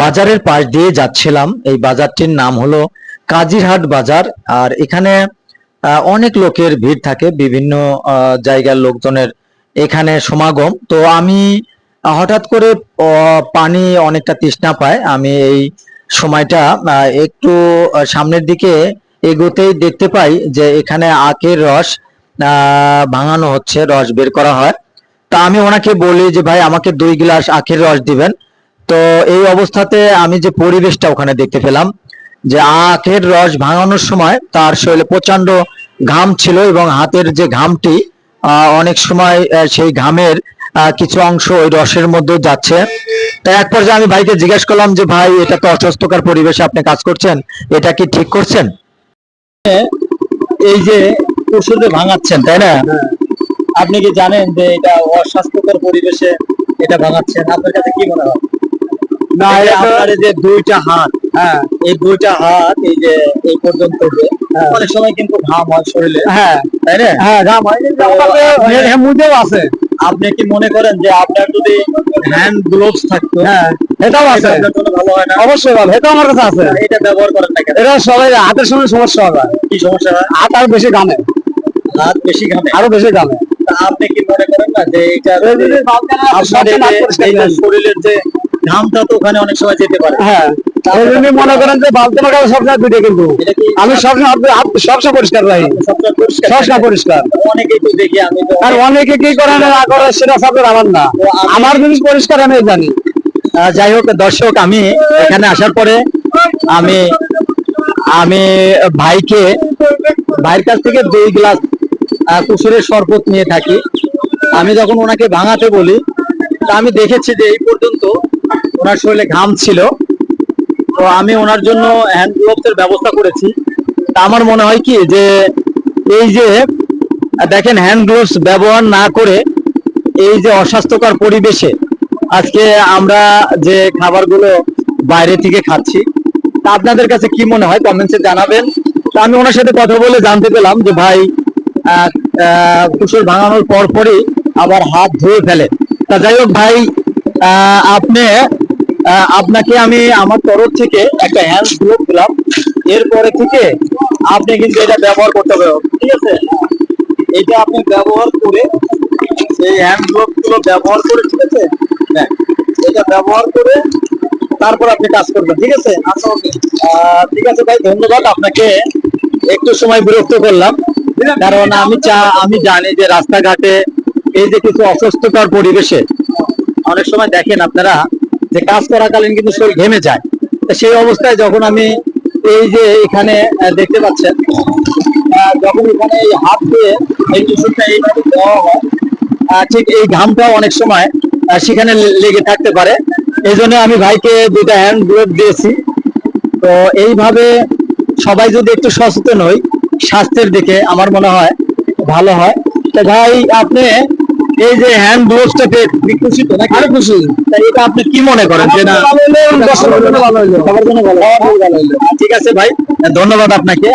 বাজারের পাশ দিয়ে যাচ্ছিলাম। এই বাজারটির নাম হলো কাজিরহাট বাজার। আর এখানে অনেক লোকের ভিড় থাকে, বিভিন্ন জায়গার লোকজনের এখানে সমাগম। তো আমি হঠাৎ করে পানি অনেকটা তৃষ্ণা পায়। আমি এই সময়টা একটু সামনের দিকে এগোতেই দেখতে পাই যে এখানে আখের রস ভাঙানো হচ্ছে, রস বের করা হয়। তা আমি ওনাকে বলি যে, ভাই, আমাকে দুই গ্লাস আখের রস দিবেন। তো এই অবস্থাতে আমি যে পরিবেশটা ওখানে দেখতে পেলাম, যে আখের রস ভাঙানোর সময় তার শরীরে প্রচণ্ড ঘাম ছিল এবং হাতের যে ঘামটি অনেক সময় সেই ঘামের কিছু অংশ ওই রসের মধ্যে যাচ্ছে। তাই এক পর্যায়ে আমি ভাইকে জিজ্ঞেস করলাম যে, ভাই, এটা তো অস্বাস্থ্যকর পরিবেশে আপনি কাজ করছেন, এটা কি ঠিক করছেন? এই যে ওষুধে ভাঙাচ্ছেন, তাই না? আপনি কি জানেন যে এটা অস্বাস্থ্যকর পরিবেশে এটা ভাঙাচ্ছেন? আপনার কাছে কি মনে হয়? না আপনার যে দুইটা হাত হ্যাঁ এই দুইটা হাত এই যে এই পর্যন্ত যে হ্যাঁ। অনেক সময় কিন্তু ঘাম হয় শরীরে। হ্যাঁ। তাই না? হ্যাঁ ঘাম হয়। মধ্যেও আছে। আপনি কি মনে করেন যে আপনার যদি হ্যান্ড গ্লোভস থাকতো হ্যাঁ এটাও এটা আছে। ভালো হয় না? অবশ্যই ভালো এটাও আমার কাছে আছে। এটা ব্যবহার করেন না কেন? এটা সবাই হাতের সঙ্গে সমস্যা হবে কি সমস্যা? হয় হাত আর বেশি ঘামে। হাত বেশি ঘামে। আরও বেশি ঘামে। আপনি কি মনে করেন না যে এটা আপনার। শরীরের যে ঘামটা তো ওখানে অনেক সময় যেতে পারে। হ্যাঁ মনে করেন যে সবসময় দুইটা কিন্তু। আমি সবসময় পরিষ্কার রাখি সবসময় পরিষ্কার? সবসময় তো দেখি আমি আর অনেকে কি করে না করে সেটা সবের আমার না। আমার জিনিস পরিষ্কার আমি জানি। যাই হোক দর্শক আমি এখানে আসার পরে আমি আমি ভাইকে ভাইয়ের কাছ থেকে দুই গ্লাস কুসুরের শরবত নিয়ে থাকি। আমি যখন ওনাকে ভাঙাতে বলি, তা আমি দেখেছি যে এই পর্যন্ত ওনার শরীরে ঘাম ছিল। তো আমি ওনার জন্য হ্যান্ড গ্লোভস এর ব্যবস্থা করেছি। তা আমার মনে হয় কি যে এই যে, দেখেন হ্যান্ড গ্লোভস ব্যবহার না করে এই যে অস্বাস্থ্যকর পরিবেশে আজকে আমরা যে খাবারগুলো বাইরে থেকে খাচ্ছি, তা আপনাদের কাছে কি মনে হয়? কমেন্টসে জানাবেন। তা আমি ওনার সাথে কথা বলে জানতে পেলাম যে, ভাই কুসুর ভাঙানোর পর পরই আবার হাত ধুয়ে ফেলে। তা যাই হোক ভাই আপনি আপনাকে আমি আমার তরফ থেকে একটা হ্যান্ড গ্লোভ দিলাম। এরপরে থেকে আপনি কিন্তু এটা ব্যবহার করতে হবে। ঠিক আছে? এটা আপনি ব্যবহার করে এই হ্যান্ড গ্লোভগুলো ব্যবহার করে, ঠিক আছে? হ্যাঁ এটা ব্যবহার করে তারপর আপনি কাজ করবেন, ঠিক আছে? আচ্ছা ঠিক আছে ভাই, ধন্যবাদ। আপনাকে একটু সময় বিরক্ত করলাম। কারণ আমি চা আমি জানি যে রাস্তাঘাটে এই যে কিছু অস্বস্থকর পরিবেশে অনেক সময় দেখেন আপনারা যে কাজ করাকালীন কিন্তু শরীর ঘেমে যায়। তো সেই অবস্থায় যখন আমি এই যে এখানে দেখতে পাচ্ছেন যখন এখানে এই হাত দিয়ে এই টিস্যুটা এইভাবে দেওয়া হয় ঠিক এই ঘামটাও অনেক সময় সেখানে লেগে থাকতে পারে। এই জন্য আমি ভাইকে দুটা হ্যান্ড গ্লোভ দিয়েছি। তো এইভাবে সবাই যদি একটু সচেতন হই স্বাস্থ্যের দিকে আমার মনে হয় ভালো হয়। তো ভাই আপনি এই যে হ্যান্ড গ্লোভসটা পেয়ে খুশি তো নাকি? আরও খুশি। এটা আপনি কি মনে করেন যে না? আহ, ঠিক আছে ভাই ধন্যবাদ আপনাকে।